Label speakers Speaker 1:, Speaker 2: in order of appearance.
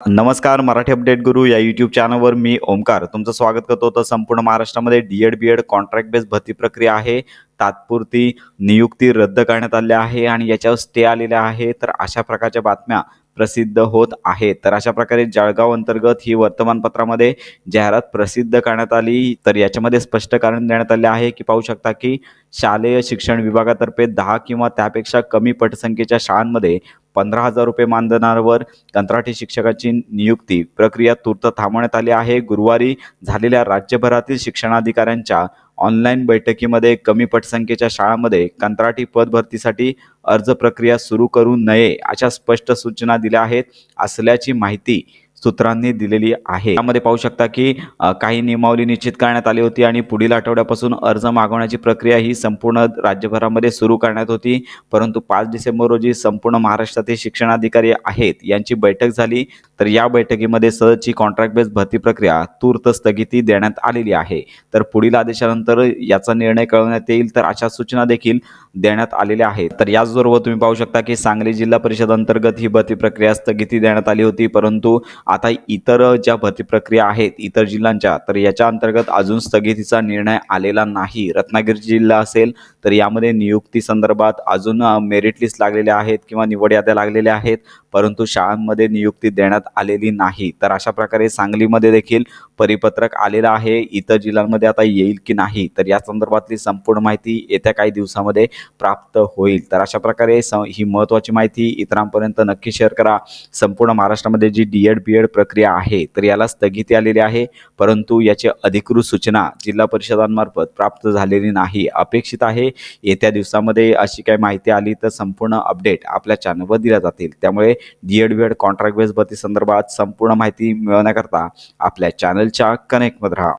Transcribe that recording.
Speaker 1: नमस्कार मराठी अपडेट गुरु या यूट्यूब चॅनलवर मी ओमकार. तुमचं स्वागत करतो तर संपूर्ण महाराष्ट्रामध्ये. D Ed B Ed contract base भरती प्रक्रिया आहे. तात्पुरती नियुक्ती रद्द करण्यात आली आहे आणि याच्यावर स्टे आलेला आहे. तर अशा प्रकारच्या बातम्या प्रसिद्ध होत आहेत. तर अशा प्रकारे जळगाव अंतर्गत ही वर्तमानपत्रामध्ये जाहिरात प्रसिद्ध करण्यात आली. तर याच्यामध्ये स्पष्ट कारण देण्यात आले आहे की पाहू शकता की शालेय शिक्षण विभागातर्फे दहा किंवा त्यापेक्षा कमी पटसंख्येच्या शाळांमध्ये पंधरा हजार रुपये मानधनावर कंत्राटी शिक्षकाची नियुक्ती. प्रक्रिया तूर्त थांबवण्यात आली आहे. गुरुवारी झालेल्या राज्यभरातील शिक्षणाधिकाऱ्यांच्या ऑनलाईन बैठकीमध्ये कमी पटसंख्येच्या शाळांमध्ये कंत्राटी पद भरतीसाठी अर्ज प्रक्रिया सुरू करू नये अशा स्पष्ट सूचना दिल्या आहेत. असल्याची माहिती सूत्रांनी दिलेली आहे. त्यामध्ये पाहू शकता की काही नियमावली निश्चित करण्यात आली होती आणि पुढील आठवड्यापासून अर्ज मागवण्याची प्रक्रिया ही संपूर्ण राज्यभरामध्ये सुरू करण्यात होती. परंतु पाच डिसेंबर रोजी संपूर्ण महाराष्ट्रातील शिक्षणाधिकारी आहेत. यांची बैठक झाली. तर या बैठकीमध्ये सदची कॉन्ट्रॅक्ट बेस भरती प्रक्रिया तूर्त स्थगिती देण्यात आलेली आहे. तर पुढील आदेशानंतर याचा निर्णय कळवण्यात येईल. तर अशा सूचना देखील देण्यात आलेल्या आहेत. तर याचबरोबर तुम्ही पाहू शकता की सांगली जिल्हा परिषद अंतर्गत ही भरती प्रक्रिया स्थगिती देण्यात आली होती. परंतु आता इतर ज्या भरती प्रक्रिया आहेत इतर जिल्ह्यांच्या तर याच्या अंतर्गत अजून स्थगितीचा निर्णय आलेला नाही. रत्नागिरी जिल्हा असेल तर यामध्ये नियुक्ती संदर्भात अजून मेरिट लिस्ट लागलेल्या आहेत किंवा निवड याद्या लागलेल्या आहेत. परंतु शाळांमध्ये नियुक्ती देण्यात आलेली नाही. तर अशा प्रकारे सांगलीमध्ये देखील परिपत्रक आलेलं आहे. इतर जिल्ह्यांमध्ये आता येईल की नाही तर या संदर्भातली संपूर्ण माहिती येत्या काही दिवसामध्ये प्राप्त होईल. तर अशा प्रकारे स ही महत्त्वाची माहिती इतरांपर्यंत नक्की शेअर करा. संपूर्ण महाराष्ट्रामध्ये जी डी एड बी एड प्रक्रिया आहे तर याला स्थगिती आलेली आहे. परंतु याची अधिकृत सूचना जिल्हा परिषदांमार्फत प्राप्त झालेली नाही. अपेक्षित आहे येत्या दिवसामध्ये अशी काही माहिती आली तर संपूर्ण अपडेट आपल्या चॅनलवर दिल्या जातील. त्यामुळे D Ed B Ed contract base भरती संदर्भात संपूर्ण माहिती मिळवण्याकरता आपल्या चॅनलच्या कनेक्टमध्ये राहा.